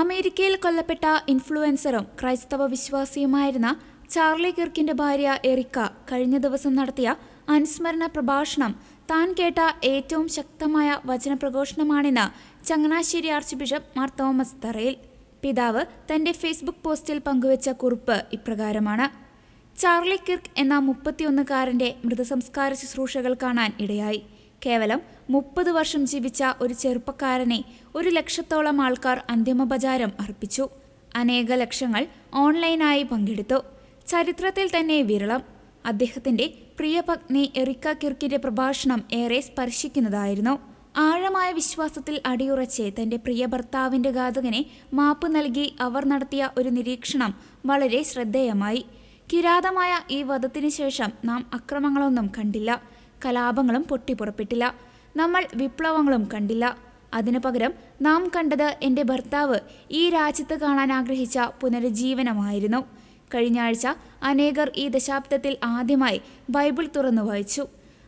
അമേരിക്കയിൽ കൊല്ലപ്പെട്ട ഇൻഫ്ലുവൻസറും ക്രൈസ്തവ വിശ്വാസിയുമായിരുന്ന ചാർലി കിർക്കിന്റെ ഭാര്യ എറിക്ക കഴിഞ്ഞ ദിവസം നടത്തിയ അനുസ്മരണ പ്രഭാഷണം താൻ കേട്ട ഏറ്റവും ശക്തമായ വചനപ്രഘോഷണമാണെന്ന് Changanassery archbishop Mar Thomas Tharayil. പിതാവ് തന്റെ ഫേസ്ബുക്ക് പോസ്റ്റിൽ പങ്കുവച്ച കുറിപ്പ് ഇപ്രകാരമാണ്. ചാർലി കിർക്ക് എന്ന മുപ്പത്തിയൊന്നുകാരന്റെ മൃതസംസ്കാര ശുശ്രൂഷകൾ കാണാൻ ഇടയായി. കേവലം മുപ്പത് വർഷം ജീവിച്ച ഒരു ചെറുപ്പക്കാരനെ ഒരു ലക്ഷത്തോളം ആൾക്കാർ അന്തിമോപചാരം അർപ്പിച്ചു. അനേക ലക്ഷങ്ങൾ ഓൺലൈനായി പങ്കെടുത്തു. ചരിത്രത്തിൽ തന്നെ വിരളം. അദ്ദേഹത്തിന്റെ പ്രിയ പത്നി എറിക്ക കിർക്കിന്റെ പ്രഭാഷണം ഏറെ സ്പർശിക്കുന്നതായിരുന്നു. ആഴമായ വിശ്വാസത്തിൽ അടിയുറച്ച് തന്റെ പ്രിയ ഭർത്താവിന്റെ ഘാതകനെ മാപ്പ് നൽകി അവർ നടത്തിയ ഒരു നിരീക്ഷണം വളരെ ശ്രദ്ധേയമായി. കിരാതമായ ഈ വധത്തിന് ശേഷം നാം അക്രമങ്ങളൊന്നും കണ്ടില്ല. കലാപങ്ങളും പൊട്ടിപ്പുറപ്പെട്ടില്ല. നമ്മൾ വിപ്ലവങ്ങളും കണ്ടില്ല. അതിനു പകരം നാം കണ്ടത് എന്റെ ഭർത്താവ് ഈ രാജ്യത്ത് കാണാൻ ആഗ്രഹിച്ച പുനരുജ്ജീവനമായിരുന്നു. കഴിഞ്ഞ ആഴ്ച അനേകർ ഈ ദശാബ്ദത്തിൽ ആദ്യമായി ബൈബിൾ തുറന്നു വായിച്ചു.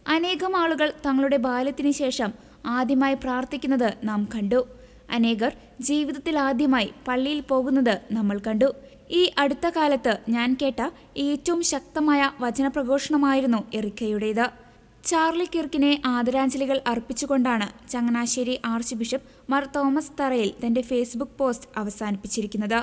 അനേകം ആളുകൾ തങ്ങളുടെ ബാല്യത്തിന് ശേഷം ആദ്യമായി പ്രാർത്ഥിക്കുന്നത് നാം കണ്ടു. അനേകർ ജീവിതത്തിൽ ആദ്യമായി പള്ളിയിൽ പോകുന്നത് നമ്മൾ കണ്ടു. ഈ അടുത്ത കാലത്ത് ഞാൻ കേട്ട ഏറ്റവും ശക്തമായ വചനപ്രഘോഷണമായിരുന്നു എറിക്കയുടേത്. ചാർലി കിർക്കിനെ ആദരാഞ്ജലികൾ അർപ്പിച്ചുകൊണ്ടാണ് Changanassery archbishop Mar Thomas Tharayil തന്റെ ഫേസ്ബുക്ക് പോസ്റ്റ് അവസാനിപ്പിച്ചിരിക്കുന്നത്.